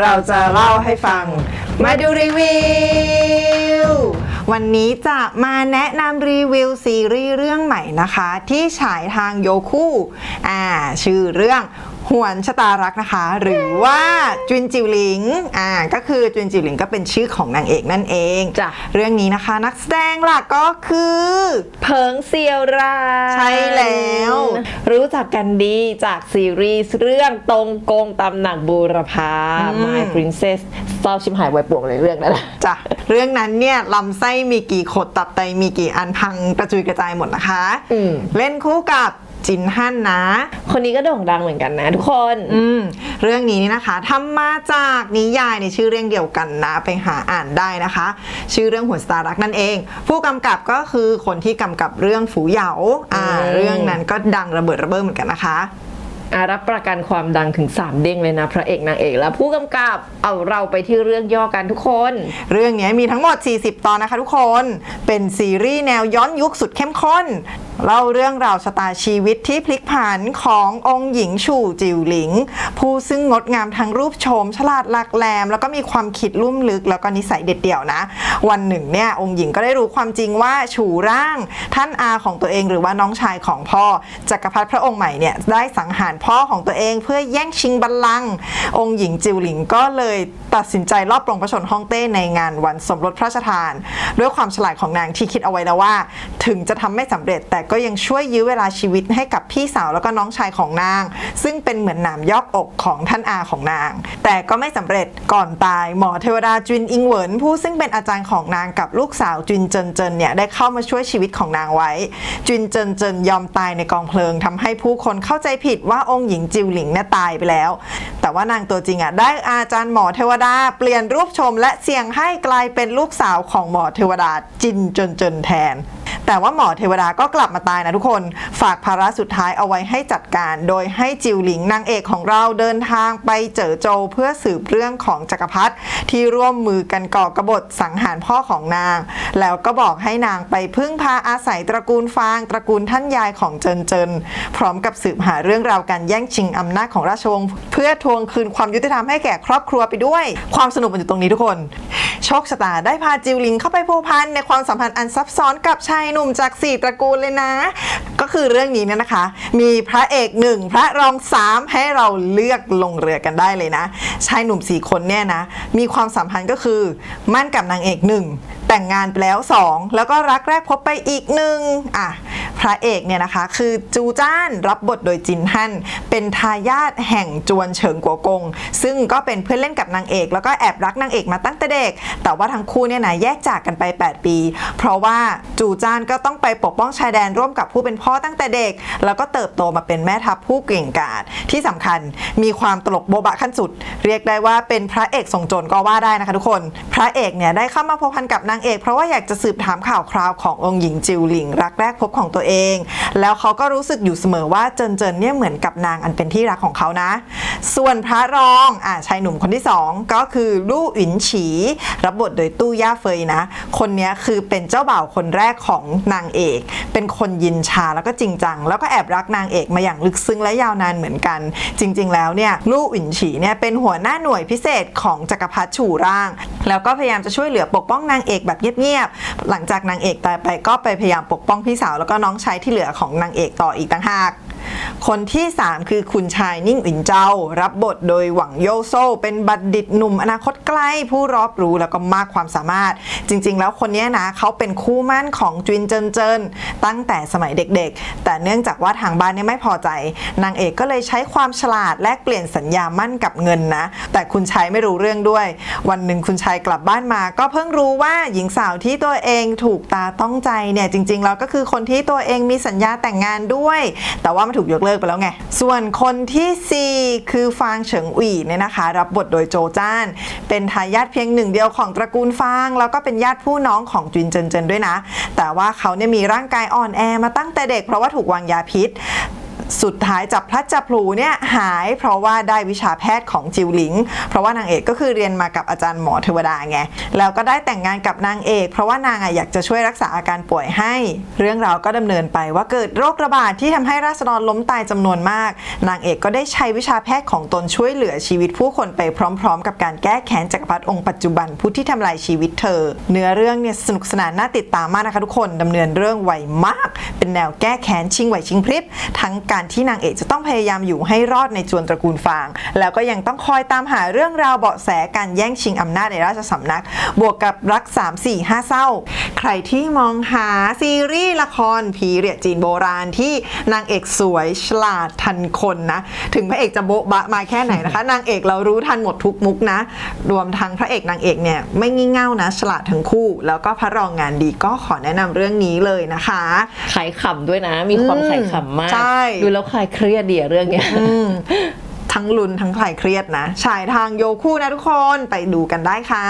เราจะเล่าให้ฟัง มาดูรีวิว วันนี้จะมาแนะนำรีวิวซีรีส์เรื่องใหม่นะคะ ที่ฉายทางโยคูอ่าชื่อเรื่อง หวนชะตารักนะคะ หรือว่าจุนจิวหลิงอ่าก็คือจุนจิวหลิงก็เป็นชื่อของนางเอกนั่นเองจ้ะ เรื่องนี้นะคะนักแสดงหลักก็คือ เพิงเซียวรานใช่แล้ว รู้จักกันดีจากซีรีส์เรื่องตรงโกงตำหนักบูรพา My Princess เศร้าชิมหายไวป่วงเลยเรื่องนั้นแหละจ้ะเรื่องนั้นเนี่ยลำไส้มีกี่ขดตับไตมีกี่อันพังกระจุยกระจายหมดนะคะ อืม เล่นคู่กับ จินฮั่นนะ คนนี้ก็โด่งดังเหมือนกันนะทุกคน อืมเรื่องนี้นี่นะคะทำมาจากนิยายในชื่อเรื่องเดียวกันนะ ไปหาอ่านได้นะคะ ชื่อเรื่องหัวสตาร์รักนั่นเอง ผู้กำกับก็คือคนที่กำกับเรื่องฝูเหยาอ่าอืมเรื่องนั้นก็ดังระเบิดระเบ้อเหมือนกันนะคะอารับประกันความดังถึง 3 เด้งเลยนะ พระเอกนางเอกและผู้กำกับเอาเราไปที่เรื่องย่อกันทุกคน เรื่องนี้มีทั้งหมด 40 ตอนนะคะทุกคน เป็นซีรีส์แนวย้อนยุคสุดเข้มข้นเล่าเรื่องราวชะตาชีวิตที่พลิกผันขององค์หญิงชู่จิวหลิง ผู้ซึ่งงดงามทั้งรูปโฉมฉลาดหลักแหลม แล้วก็มีความคิดลุ่มลึกแล้วก็นิสัยเด็ดเดี่ยวนะ วันหนึ่งเนี่ยองค์หญิงก็ได้รู้ความจริงว่าฉู่ร่าง ท่านอาของตัวเองหรือว่าน้องชายของพ่อจักรพรรดิพระองค์ใหม่เนี่ยได้สังหารพ่อของตัวเองเพื่อแย่งชิงบัลลังก์องค์หญิงจิวหลิงก็เลยตัดสินใจรอบปรงพระชนฮ่องเต้ในงานวันสมรสพระราชทาน ด้วยความฉลาดของนางที่คิดเอาไว้แล้วว่า ถึงจะทำไม่สำเร็จแต่ก็ยังช่วยยื้อเวลาชีวิตให้กับพี่สาวแล้วก็น้องชายของนาง ซึ่งเป็นเหมือนหนามยอกอกของท่านอาของนาง แต่ก็ไม่สำเร็จก่อนตายหมอเทวดาจุนอิงเหวินผู้ซึ่งเป็นอาจารย์ของนางกับลูกสาวจุนเจินเจินเนี่ยได้เข้ามาช่วยชีวิตของนางไว้ จุนเจินเจินยอมตายในกองเพลิงทำให้ผู้คนเข้าใจผิดว่าองค์หญิงจิวหลิงเนี่ยตายไปแล้ว แต่ว่านางตัวจริงอะได้อาจารย์หมอเทวดาเปลี่ยนรูปชมและเสี่ยงให้กลายเป็นลูกสาวของหมอเทวดาจินเจินเจินแทน แต่ว่าหมอเทวดาก็กลับมาตายนะทุกคน ฝากภาระสุดท้ายเอาไว้ให้จัดการ โดยให้จิวหลิงนางเอกของเราเดินทางไปเจอโจเพื่อสืบเรื่องของจักรพรรดิที่ร่วมมือกันก่อกบฏสังหารพ่อของนาง แล้วก็บอกให้นางไปพึ่งพาอาศัยตระกูลฟางตระกูลท่านยายของเจินเจินพร้อมกับสืบหาเรื่องราวการแย่งชิงอำนาจของราชวงศ์เพื่อทวงคืนความยุติธรรมให้แก่ครอบครัวไปด้วย ความสนุกมันอยู่ตรงนี้ทุกคน โชคชะตาได้พาจิวหลิงเข้าไปพัวพันในความสัมพันธ์อันซับซ้อนกับชายหนุ่มจากสี่ตระกูลเลยนะ ก็คือเรื่องนี้เนี่ยนะคะ มีพระเอกหนึ่งพระรองสามให้เราเลือกลงเรือกันได้เลยนะชายหนุ่มสี่คนเนี่ยนะมีความสัมพันธ์ก็คือมั่นกับนางเอกหนึ่ง แต่งงานไปแล้ว 2 แล้วก็รักแรกพบไปอีกหนึ่งอะพระเอกเนี่ยนะคะ คือจูจ้านรับบทโดยจินฮั่นเป็นทายาทแห่งจวนเฉิงกัวกง ซึ่งก็เป็นเพื่อนเล่นกับนางเอก แล้วก็แอบรักนางเอกมาตั้งแต่เด็ก แต่ว่าทั้งคู่เนี่ยนะแยกจากกันไป 8 ปี เพราะว่าจูจ้านก็ต้องไปปกป้องชายแดนร่วมกับผู้เป็นพ่อตั้งแต่เด็ก แล้วก็เติบโตมาเป็นแม่ทัพผู้เก่งกาจที่สำคัญมีความตลกโบบะขั้นสุด เรียกได้ว่าเป็นพระเอกทรงโจรก็ว่าได้นะคะทุกคน พระเอกเนี่ยได้เข้ามาพัวพันกับนางเอกเพราะว่าอยากจะสืบถามข่าวคราวขององค์หญิงจิวหลิง รักแรกพบของตัวเอง แล้วเขาก็รู้สึกอยู่เสมอว่าเจินเจินเนี่ยเหมือนกับนางอันเป็นที่รักของเขานะ ส่วนพระรองอ่าชายหนุ่มคนที่สองก็คือลู่อินฉี รับบทโดยตู้ย่าเฟยนะ คนนี้คือเป็นเจ้าบ่าวคนแรกของนางเอก เป็นคนยินชาแล้วก็จริงจัง แล้วก็แอบรักนางเอกมาอย่างลึกซึ้งและยาวนานเหมือนกัน จริง ๆ แล้วเนี่ยลู่อินฉีเนี่ยเป็นหัวหน้าหน่วยพิเศษของจักรพรรดิฉู่ร่าง แล้วก็พยายามจะช่วยเหลือปกป้องนางเอกแบบเงียบๆหลังจากนางเอกตายไปก็ไปพยายามปกป้องพี่สาวแล้วก็น้องชายที่เหลือของนางเอกต่ออีกต่างหาก คนที่ 3 คือคุณชายนิ่งอินเจ้า รับบทโดยหวังโยโซ เป็นบัณฑิตหนุ่มอนาคตไกล้ผู้รอบรู้แล้วก็มากความสามารถ จริง ๆ แล้วคนนี้นะเขาเป็นคู่มั่นของจุนเจินเจินตั้งแต่สมัยเด็กๆ แต่เนื่องจากว่าทางบ้านเนี่ยไม่พอใจ นางเอกก็เลยใช้ความฉลาดแลกเปลี่ยนสัญญามั่นกับเงินนะ แต่คุณชายไม่รู้เรื่องด้วย วันหนึ่งคุณชายกลับบ้านมา ก็เพิ่งรู้ว่าหญิงสาวที่ตัวเองถูกตาต้องใจเนี่ยจริงๆแล้วก็คือคนที่ตัวเองมีสัญญาแต่งงานด้วย แต่ว่ามันถูกยกเลิกไปแล้วไง ส่วนคนที่ 4 คือฟางเฉิงอุ่ยเนี่ยนะคะ รับบทโดยโจจ้าน เป็นทายาทเพียงหนึ่งเดียวของตระกูลฟาง แล้วก็เป็นญาติผู้น้องของจุนเจินเจินด้วยนะ แต่ว่าเขาเนี่ยมีร่างกายอ่อนแอมาตั้งแต่เด็กเพราะว่าถูกวางยาพิษ สุดท้ายจับพลัดจับผลูเนี่ยหายเพราะว่าได้วิชาแพทย์ของจิวหลิง เพราะว่านางเอกก็คือเรียนมากับอาจารย์หมอเทวดาไง แล้วก็ได้แต่งงานกับนางเอก เพราะว่านางอะอยากจะช่วยรักษาอาการป่วยให้ เรื่องราวก็ดำเนินไปว่าเกิดโรคระบาดที่ทำให้ราษฎรล้มตายจำนวนมาก นางเอกก็ได้ใช้วิชาแพทย์ของตนช่วยเหลือชีวิตผู้คนไปพร้อม ๆ กับการแก้แค้นจักรพรรดิองค์ปัจจุบันผู้ที่ทำลายชีวิตเธอ เนื้อเรื่องเนี่ยสนุกสนานน่าติดตามมากนะคะทุกคนดำเนินเรื่องไวมาก เป็นแนวแก้แค้นชิงไหวชิงพริบทั้งการที่นางเอกจะต้องพยายามอยู่ให้รอดในจวนตระกูลฟาง แล้วก็ยังต้องคอยตามหาเรื่องราวเบาะแสการแย่งชิงอำนาจในราชสำนัก บวกกับรัก 3 4 5 เศร้า ใครที่มองหาซีรีส์ละครพีเรียดจีนโบราณที่นางเอกสวยฉลาดทันคนนะ ถึงพระเอกจะโบ๊ะบะมาแค่ไหนนะคะ นางเอกเรารู้ทันหมดทุกมุกนะ รวมทั้งพระเอกนางเอกเนี่ยไม่งี่เง่านะ ฉลาดทั้งคู่ แล้วก็พระรองงานดีก็ขอแนะนำเรื่องนี้เลยนะคะขายขำด้วยนะ มีความอืมขายขำมาก ใช่ดูแล้วคลายเครียดดีอะเรื่องเนี้ยทั้งลุ้นทั้งคลายเครียดนะฉายทางโยคู่นะทุกคนไปดูกันได้ค่ะ